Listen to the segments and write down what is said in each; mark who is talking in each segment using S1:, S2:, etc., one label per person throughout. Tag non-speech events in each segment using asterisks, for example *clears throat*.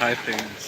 S1: Hi friends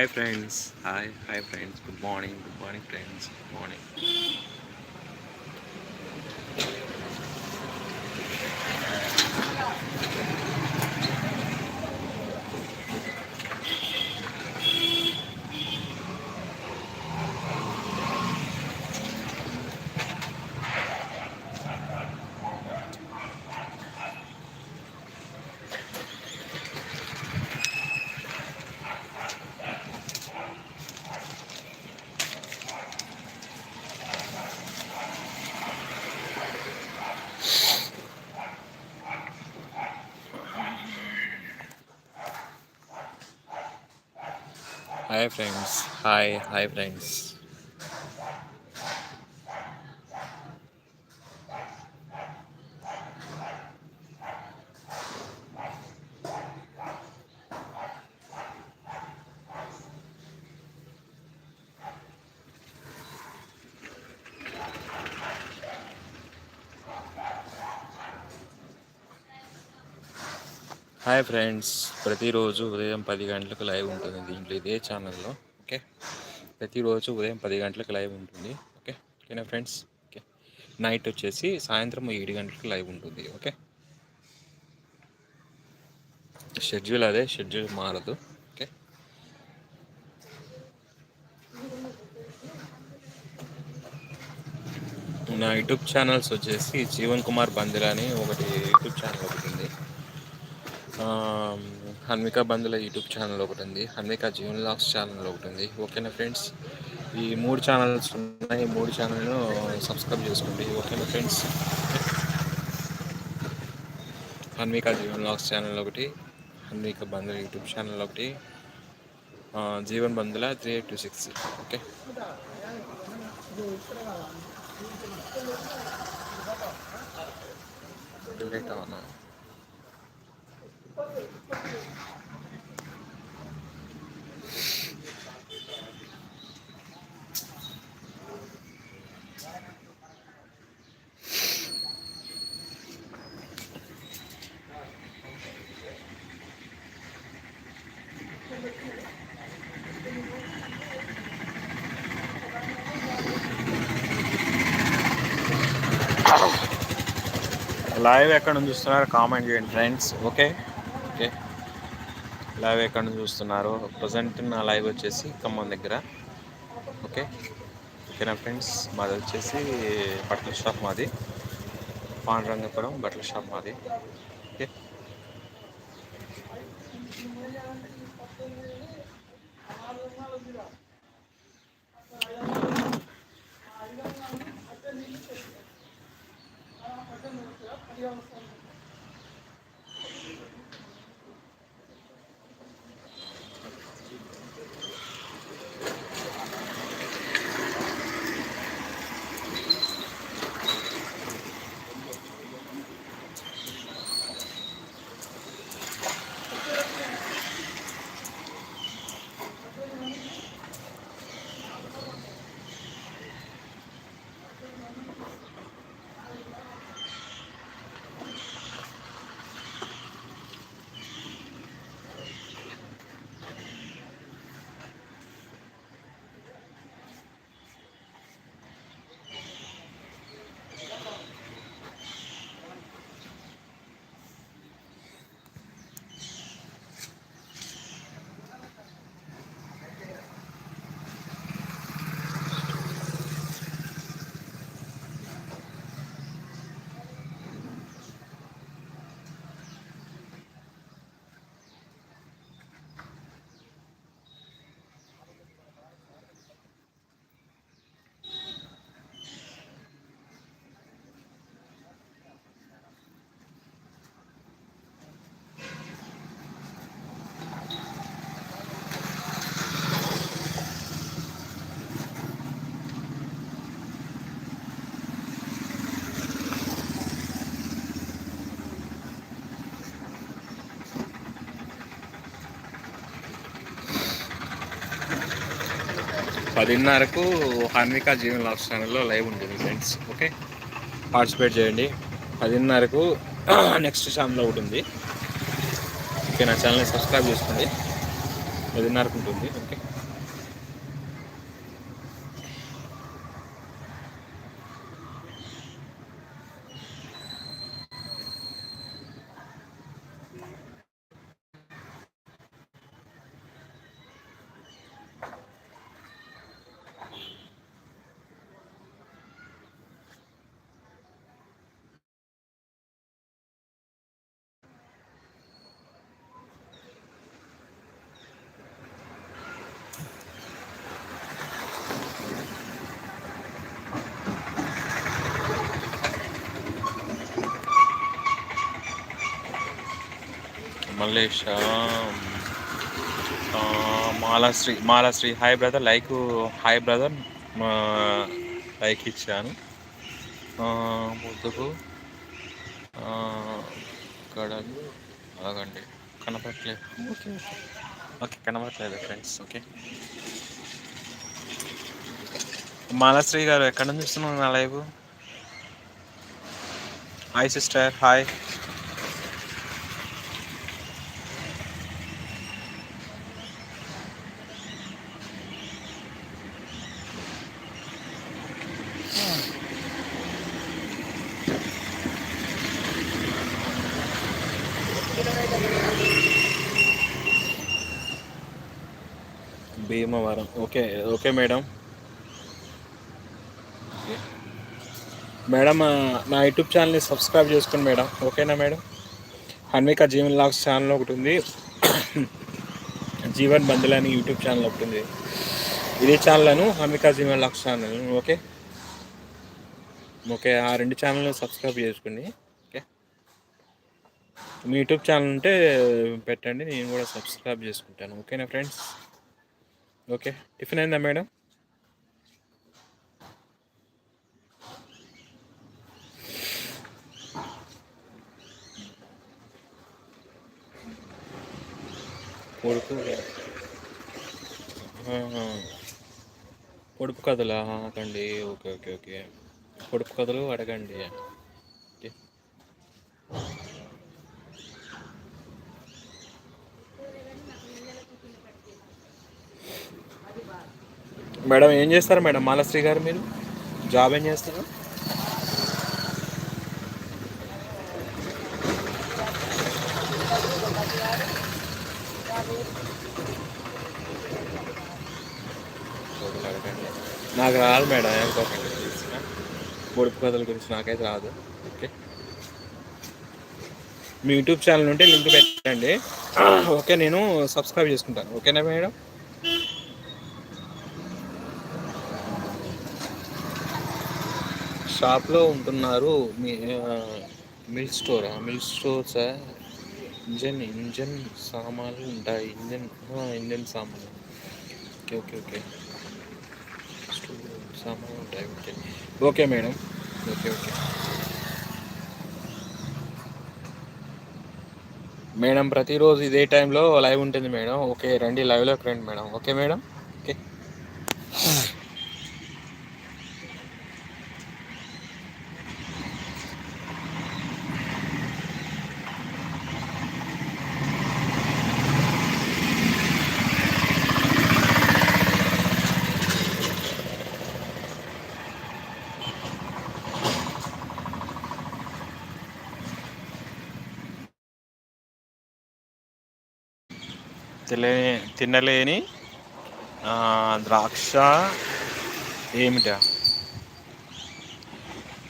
S1: hi friends. Hi hi friends. Good morning good morning friends. Good morning. Hi friends hi hi friends hi friends ప్రతిరోజు ఉదయం పది గంటలకు live ఉంటుంది దీంట్లో ఇదే ఛానల్లో ఓకే? ప్రతిరోజు ఉదయం పది గంటలకు లైవ్ ఉంటుంది ఓకే? ఓకేనా ఫ్రెండ్స్? ఓకే. నైట్ వచ్చేసి సాయంత్రం ఏడు గంటలకు లైవ్ ఉంటుంది ఓకే? షెడ్యూల్ అదే షెడ్యూల్ మారదు ఓకే? నా యూట్యూబ్ ఛానల్స్ వచ్చేసి జీవన్ కుమార్ బందిరా అని ఒకటి యూట్యూబ్ ఛానల్ ఒకటి ఉంది. హన్మిక బంధుల యూట్యూబ్ ఛానల్ ఒకటి ఉంది. హన్మిక జీవన్ లాక్స్ ఛానల్ ఒకటి ఉంది. ఓకేనా ఫ్రెండ్స్? ఈ మూడు ఛానల్స్ ఉన్నాయి. ఈ మూడు ఛానల్ను సబ్స్క్రైబ్ చేసుకోండి. ఓకేనా friends? Hanmika Jeevan logs channel ఒకటి హన్మిక బంధుల యూట్యూబ్ ఛానల్ ఒకటి Jeevan బంధుల three eight two six. Okay? Late అవునా లైవ్ ఎక్కడ నుంచి చూస్తున్నారు? కామెంట్ చేయండి ఫ్రెండ్స్ ఓకే లైవ్ ఎక్కడ నుంచి చూస్తున్నారు. ప్రజెంట్ నా లైవ్ వచ్చేసి ఖమ్మం దగ్గర. ఓకే? ఓకేనా ఫ్రెండ్స్? మాది వచ్చేసి బట్టల షాప్ మాది. పాండురంగపురం బట్టల షాప్ మాది. ఓకే? పదిన్నరకు హార్మిక జీవన్ లాక్స్ ఛానల్లో లైవ్ ఉంటుంది ఫ్రెండ్స్ ఓకే పార్టిసిపేట్ చేయండి. పదిన్నరకు *clears throat* నెక్స్ట్ ఛానల్ ఒకటి ఉంది. ఓకే నా ఛానల్ని సబ్స్క్రైబ్ చేసుకోండి. పదిన్నరకు ఉంటుంది. Okay Mallesh Malashri Malashri. Hi brother like hi brother like ఇచ్చాను. ముద్దుకు కడలు ఆగండి కనపడట్లేదు ఓకే ఓకే. కనపడట్లేదు ఫ్రెండ్స్ ఓకే. మాలాశ్రీ గారు ఎక్కడ నుంచి చూస్తున్నాం నా live hi sister hi Bhimavaram okay okay madam. Madam నా యూట్యూబ్ ఛానల్ని సబ్స్క్రైబ్ చేసుకోండి మేడం. ఓకేనా madam? Hanvika Jeevan logs channel ఒకటి ఉంది. జీవన్ బంధులు అని యూట్యూబ్ ఛానల్ ఒకటి ఉంది. ఇదే ఛానల్ను Hanvika Jeevan logs channel. Okay? Okay ఆ రెండు ఛానల్ని సబ్స్క్రైబ్ చేసుకోండి. ఓకే? మీ యూట్యూబ్ ఛానల్ ఉంటే పెట్టండి నేను కూడా సబ్స్క్రైబ్ చేసుకుంటాను. ఓకేనా ఫ్రెండ్స్? ఓకే. టిఫిన్ అయిందా మేడం? పొడుపు. పొడుపు కథలు? అడగండి ఓకే ఓకే ఓకే. పొడుపు కథలు అడగండి. మేడం ఏం చేస్తారు మేడం? మాలశ్రీ గారు మీరు? జాబ్ ఏం చేస్తారు నాకు రాదు మేడం అనుకోకండి పొడుపు కథల గురించి నాకైతే రాదు. ఓకే. మీ యూట్యూబ్ ఛానల్ ఉంటే లింక్ పెట్టండి. ఓకే నేను సబ్స్క్రైబ్ చేసుకుంటాను. ఓకేనా మేడం? షాప్లో ఉంటున్నారు మీ mill స్టోరా? Mill store sir engine engine సామాన్లు ఉంటాయి. ఇంజన్ ఇంజన్ సామాన్లు. Okay okay okay. స్టోర్ సామాన్లు ఉంటాయి. Okay. Okay madam. Okay okay. Madam ప్రతిరోజు ఇదే టైంలో లైవ్ ఉంటుంది మేడం. ఓకే రండి లైవ్లోకి రండి మేడం. Okay madam? తినే తినలేని ద్రాక్ష ఏమిటా?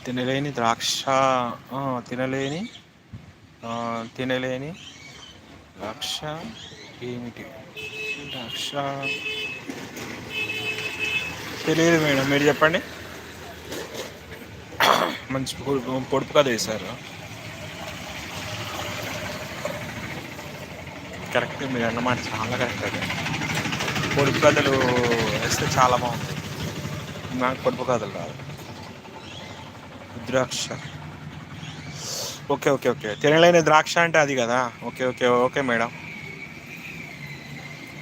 S1: తినలేని ద్రాక్ష తినలేని తినలేని ద్రాక్ష ఏమిటి? ద్రాక్ష తెలియదు మేడం మీరు చెప్పండి. మంచి పొడుపు కథ వేశారు. కరెక్ట్ మీరు అన్నమాట చాలా కరెక్ట్ అది. పొడుపు కథలు వేస్తే చాలా బాగుంది. నాకు పొడుపు కథలు రాదు. ద్రాక్ష. Okay okay okay. తినలేని ద్రాక్ష అంటే అది కదా? Okay okay okay madam.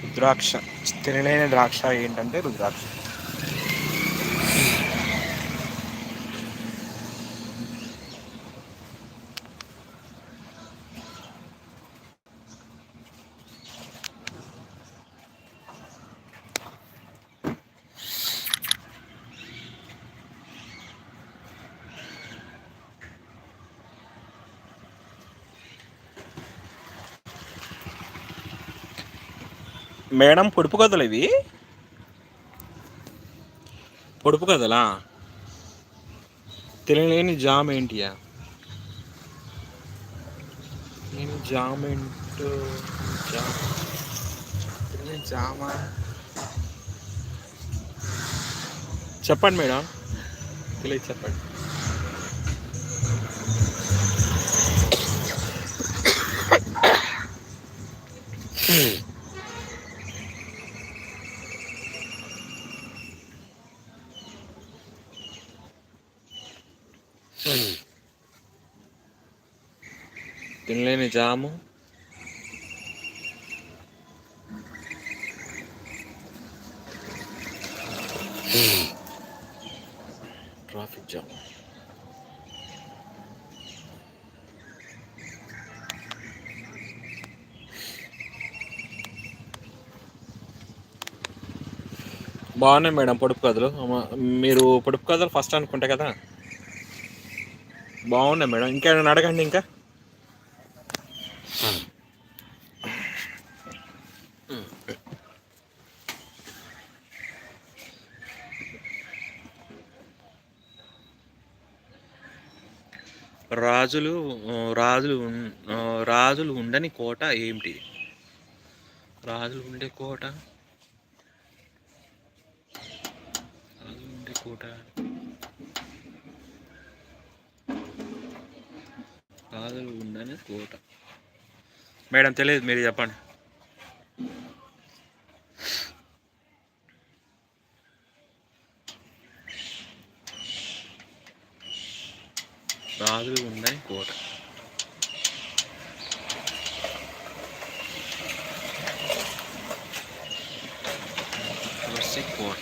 S1: రుద్రాక్ష తినలేని ద్రాక్ష ఏంటంటే రుద్రాక్ష. మేడం పొడుపు కథలు ఇవి. పొడుపు కథలా? తెలియలేని జామ్ ఏంటియా? నేను జామ్ ఏంటో జామ్. జామా? చెప్పండి మేడం. తెలియదు చెప్పండి. తినలేని జాము ట్రాఫిక్ జామ్ బాగున్నాయి మేడం పొడుపు కథలు. మీరు పొడుపు కథలు ఫస్ట్ అనుకుంటా కదా? బాగున్నాయి మేడం. ఇంకా అడగండి ఇంకా? రాజులు రాజులు రాజులు ఉండని కోట ఏమిటి? రాజులు ఉండే కోట? రాజులు ఉండే కోట? రాజులు ఉండని కోట. మేడం తెలియదు మీరు చెప్పండి. రాజులు ఉండని కోట. కోట.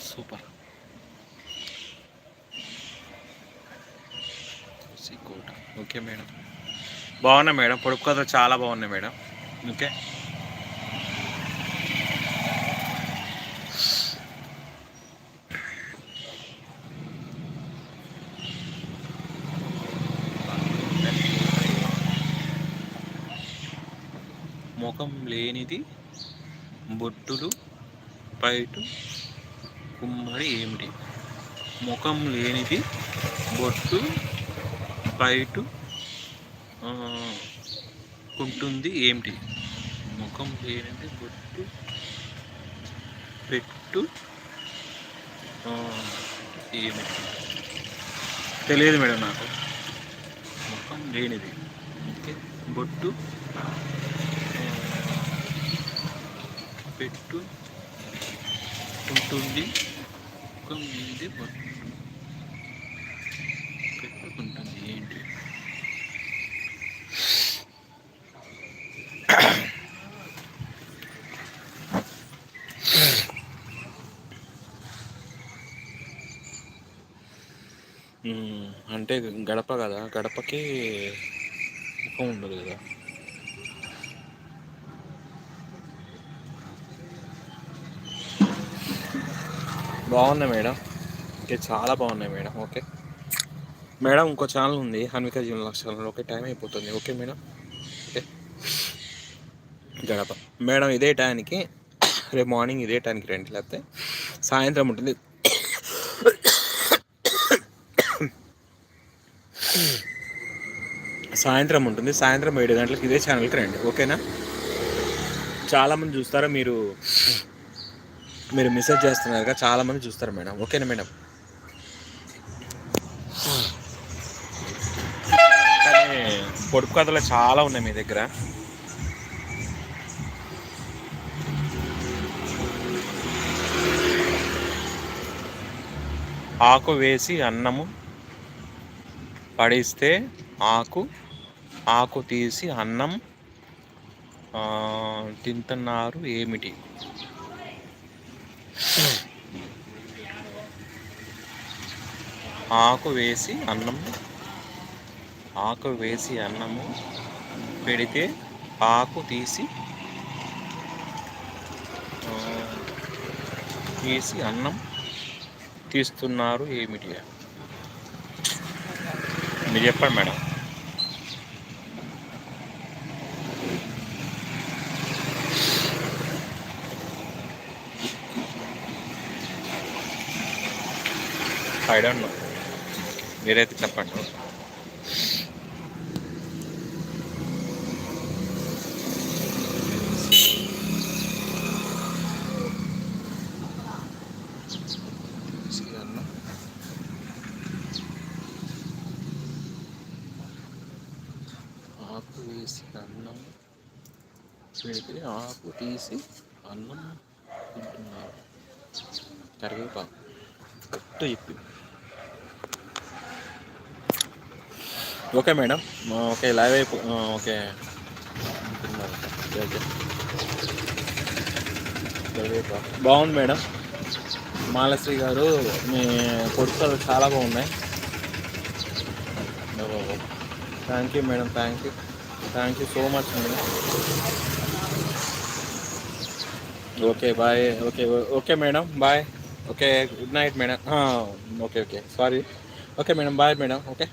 S1: సూపర్. కోట. Okay madam. బాగున్నాయి మేడం. పొడుపు కథ చాలా బాగున్నాయి మేడం. ఓకే. ముఖం లేనిది బొట్టులు పైటు కుమ్మరి ఏమిటి? ముఖం లేనిది బొట్టు పైటు ఉంటుంది ఏమిటి? ముఖం లేనిది బొట్టు పెట్టు ఏమిటి? తెలియదు మేడం నాకు. ముఖం లేనిది. ఓకే. బొట్టు ఆ, పెట్టు. ఉంటుంది. ముఖం లేనిది పెట్టుకుంటుంది. ఏంటి? అంటే గడప కదా. గడపకి ముఖం ఉండదు కదా. బాగున్నాయి మేడం. ఓకే చాలా బాగున్నాయి మేడం. ఓకే. మేడం ఇంకో ఛానల్ ఉంది హన్విక జీవన లక్షణాలు ఓకే టైం అయిపోతుంది. Okay madam. ఓకే. గడప. మేడం ఇదే టైంకి రేపు మార్నింగ్ ఇదే టైంకి రండి లేకపోతే సాయంత్రం ఉంటుంది. సాయంత్రం ఉంటుంది. సాయంత్రం ఏడు గంటలకు ఇదే ఛానల్కి రండి ఓకేనా? చాలామంది చూస్తారా మీరు? మీరు మెసేజ్ చేస్తున్నారు కదా చాలామంది చూస్తారు మేడం. ఓకేనా మేడం? కానీ పొడుపు కథలు చాలా ఉన్నాయి మీ దగ్గర. ఆకు వేసి అన్నము పడిస్తే ఆకు ఆకు తీసి అన్నం తింటున్నారు ఏమిటి? ఆకు వేసి అన్నం ఆకు వేసి అన్నము పెడితే ఆకు తీసి తీసి అన్నం తీస్తున్నారు ఏమిటి? మీరు చెప్పండి మేడం. ఐ డోంట్ నో మీరైతే చెప్పండి. అన్నం ఆకు వేసి అన్నం పెడితే ఆకు తీసి అన్నం తింటున్నారు. కరివేపాకు. ఒట్టు చెప్పి. Okay madam. ఓకే లైవ్ అయిపో ఓకే. ఓకే బాగుంది మేడం. మాలశ్రీ గారు మీ పొడుకలు చాలా బాగున్నాయి. Thank you madam thank you. Thank you so much madam. Okay bye. Okay okay madam bye. Okay good night madam. Okay okay. Sorry. Okay madam bye madam okay.